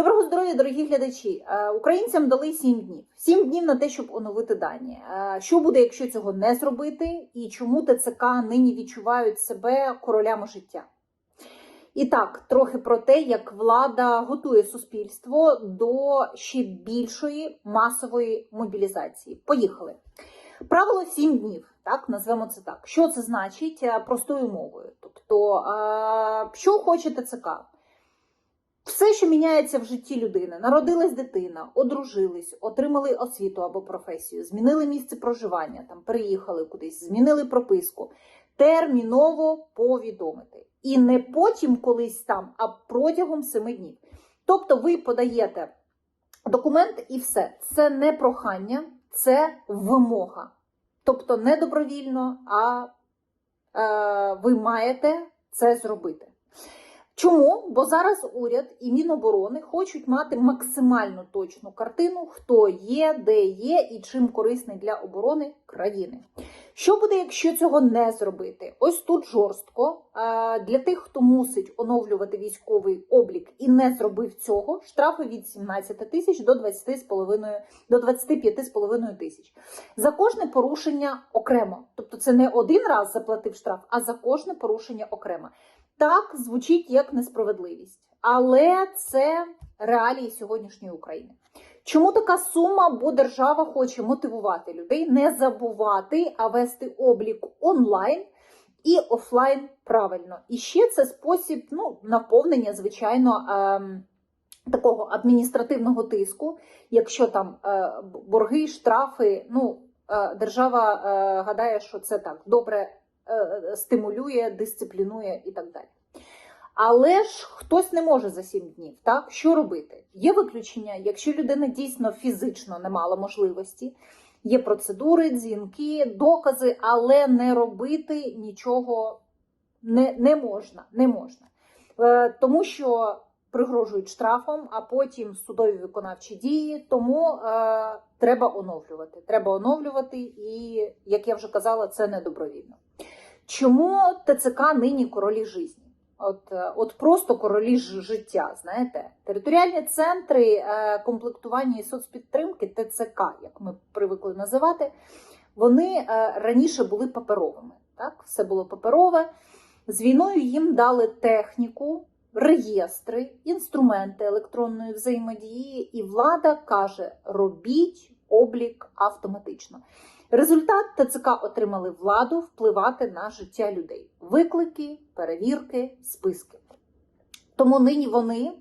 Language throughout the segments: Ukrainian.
Доброго здоров'я, дорогі глядачі. Е, Українцям дали 7 днів. 7 днів на те, щоб оновити дані. Е, Що буде, якщо цього не зробити, і чому ТЦК нині відчувають себе королями життя? І так, трохи про те, як влада готує суспільство до ще більшої масової мобілізації. Поїхали. Правило 7 днів, так назвемо це так. Що це значить Е, простою мовою? Тобто, що хоче ТЦК? Все, що міняється в житті людини, народилась дитина, одружились, отримали освіту або професію, змінили місце проживання, там переїхали кудись, змінили прописку. Терміново повідомити. І не потім колись там, а протягом семи днів. Тобто ви подаєте документ і все. Це не прохання, це вимога. Тобто не добровільно, а е, ви маєте це зробити. Чому? Бо зараз уряд і Міноборони хочуть мати максимально точну картину, хто є, де є і чим корисний для оборони країни. Що буде, якщо цього не зробити? Ось тут жорстко. Для тих, хто мусить оновлювати військовий облік і не зробив цього, штрафи від 17 тисяч до 20,5 до 25,5 тисяч. За кожне порушення окремо. Тобто це не один раз заплатив штраф, а за кожне порушення окремо. Так, звучить як несправедливість, але це реалії сьогоднішньої України. Чому така сума? Бо держава хоче мотивувати людей не забувати, а вести облік онлайн і офлайн правильно. І ще це спосіб ну, наповнення, звичайно, ем, такого адміністративного тиску, якщо там е, борги, штрафи, ну, е, держава е, гадає, що це так добре е, стимулює, дисциплінує і так далі. Але ж хтось не може за 7 днів, так? Що робити? Є виключення, якщо людина дійсно фізично не мала можливості, є процедури, дзвінки, докази, але не робити нічого не, не можна. Не можна. Е, тому що пригрожують штрафом, а потім судові виконавчі дії. Тому е, треба оновлювати. Треба оновлювати, і, як я вже казала, це не добровільно. Чому ТЦК нині королі житті? От, е, от просто королі життя, знаєте, територіальні центри е, комплектування і соцпідтримки, ТЦК, як ми привикли називати, вони е, раніше були паперовими. Так, все було паперове. З війною їм дали техніку, реєстри, інструменти електронної взаємодії, і влада каже: робіть облік автоматично. Результат ТЦК отримали владу впливати на життя людей: виклики, перевірки, списки. Тому нині вони е,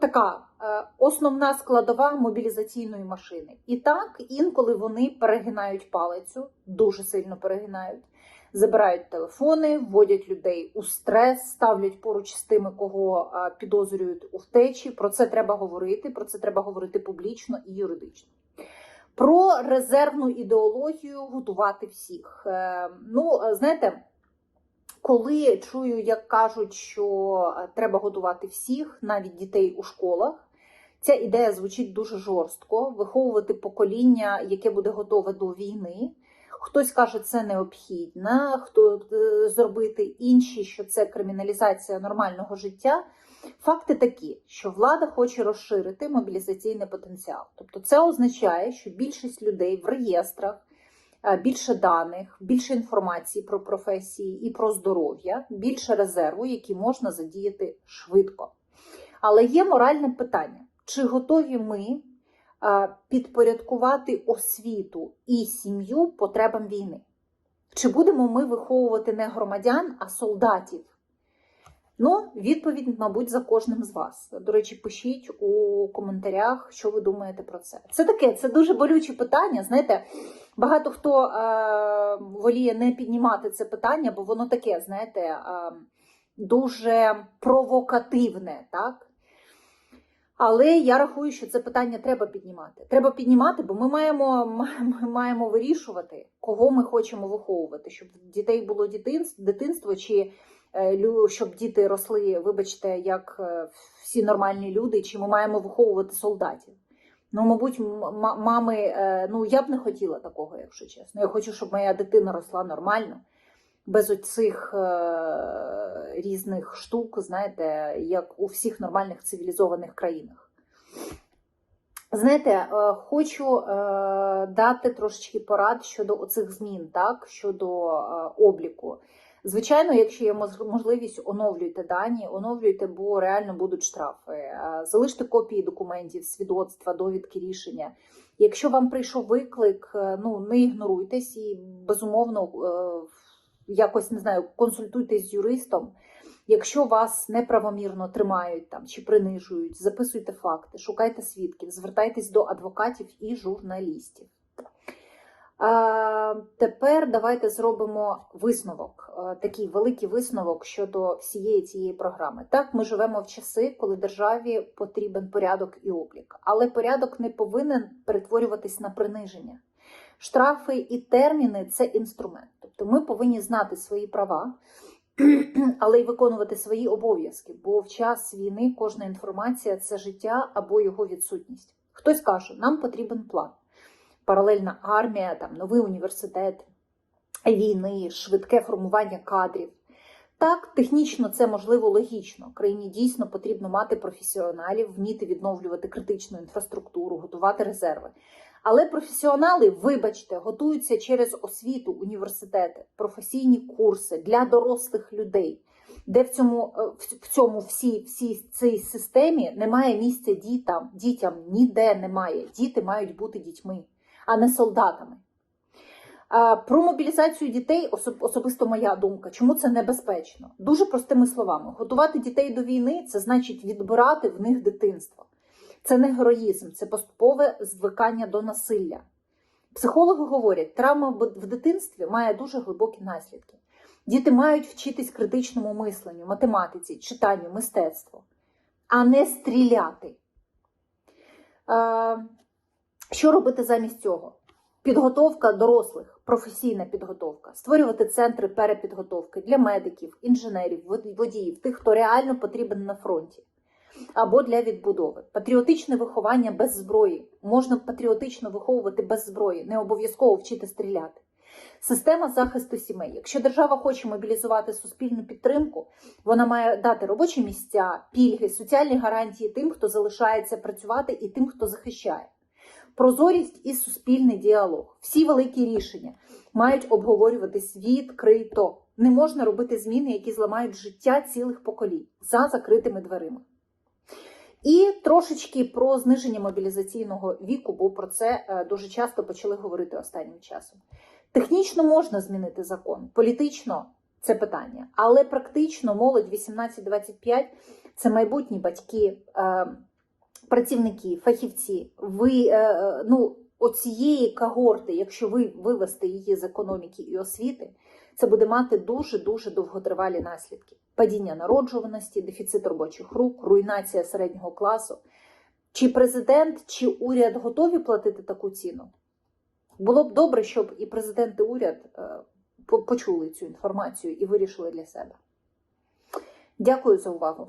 така е, основна складова мобілізаційної машини. І так інколи вони перегинають палицю, дуже сильно перегинають, забирають телефони, вводять людей у стрес, ставлять поруч з тими, кого е, підозрюють у втечі. Про це треба говорити. Про це треба говорити публічно і юридично. Про резервну ідеологію готувати всіх. Е, Ну, знаєте, коли чую, як кажуть, що треба готувати всіх, навіть дітей у школах, ця ідея звучить дуже жорстко: виховувати покоління, яке буде готове до війни. Хтось каже, це необхідно, хто е, зробити інші, що це криміналізація нормального життя. Факти такі, що влада хоче розширити мобілізаційний потенціал. Тобто, це означає, що більшість людей в реєстрах, е, більше даних, більше інформації про професії і про здоров'я, більше резерву, які можна задіяти швидко. Але є моральне питання: чи готові ми е, підпорядкувати освіту і сім'ю потребам війни? Чи будемо ми виховувати не громадян, а солдатів? Ну, відповідь, мабуть, за кожним з вас. До речі, пишіть у коментарях, що ви думаєте про це. Це таке, це дуже болюче питання. Знаєте, багато хто е, воліє не піднімати це питання, бо воно таке, знаєте, е, дуже провокативне, так? Але я рахую, що це питання треба піднімати. Треба піднімати, бо ми маємо ми маємо вирішувати, кого ми хочемо виховувати, щоб дітей було дитинство, чи щоб діти росли, вибачте, як всі нормальні люди, чи ми маємо виховувати солдатів. Ну, мабуть, мами, ну я б не хотіла такого, якщо чесно. Я хочу, щоб моя дитина росла нормально, без оцих е, різних штук, знаєте, як у всіх нормальних цивілізованих країнах. Знаєте, е, хочу е, дати трошечки порад щодо оцих змін, так, щодо е, обліку. Звичайно, якщо є можливість, оновлюйте дані, оновлюйте, бо реально будуть штрафи. Е, Залиште копії документів, свідоцтва, довідки рішення. Якщо вам прийшов виклик, е, ну не ігноруйтесь і безумовно е, якось не знаю, консультуйтесь з юристом. Якщо вас неправомірно тримають там чи принижують, записуйте факти, шукайте свідків, звертайтесь до адвокатів і журналістів. Тепер давайте зробимо висновок, е, такий великий висновок щодо всієї цієї програми. Так, ми живемо в часи, коли державі потрібен порядок і облік, але порядок не повинен перетворюватись на приниження. Штрафи і терміни це інструмент. Тобто ми повинні знати свої права, але й виконувати свої обов'язки, бо в час війни кожна інформація це життя або його відсутність. Хтось каже, нам потрібен план паралельна армія, там новий університет війни, швидке формування кадрів. Так, технічно це можливо логічно. Країні дійсно потрібно мати професіоналів, вміти відновлювати критичну інфраструктуру, готувати резерви. Але професіонали, вибачте, готуються через освіту, університети, професійні курси для дорослих людей, де в цьому, е, в- цьому всій, всій цій системі немає місця дітям, дітям ніде немає. Діти мають бути дітьми, а не солдатами. Про мобілізацію дітей особисто моя думка. Чому це небезпечно? Дуже простими словами: готувати дітей до війни це значить відбирати в них дитинство. Це не героїзм, це поступове звикання до насилля. Психологи говорять, травма в дитинстві має дуже глибокі наслідки. Діти мають вчитись критичному мисленню, математиці, читанню, мистецтву, а не стріляти. Що робити замість цього? Підготовка дорослих, професійна підготовка, створювати центри перепідготовки для медиків, інженерів, водіїв, тих, хто реально потрібен на фронті, або для відбудови. Патріотичне виховання без зброї. Можна патріотично виховувати без зброї, не обов'язково вчити стріляти. Система захисту сімей. Якщо держава хоче мобілізувати суспільну підтримку, вона має дати робочі місця, пільги, соціальні гарантії тим, хто залишається працювати, і тим, хто захищає. Прозорість і суспільний діалог. Всі великі рішення мають обговорюватись відкрито. Не можна робити зміни, які зламають життя цілих поколінь за закритими дверима. І трошечки про зниження мобілізаційного віку, бо про це е, дуже часто почали говорити останнім часом. Технічно можна змінити закон, політично це питання, але практично молодь 18-25 це майбутні батьки, е, працівники, фахівці. Ви е, е, ну, оцієї когорти, якщо ви вивести її з економіки і освіти, це буде мати дуже дуже довготривалі наслідки: падіння народжуваності, дефіцит робочих рук, руйнація середнього класу. Чи президент, чи уряд готові платити таку ціну? Було б добре, щоб і президент, і уряд е, почули цю інформацію і вирішили для себе. Дякую за увагу.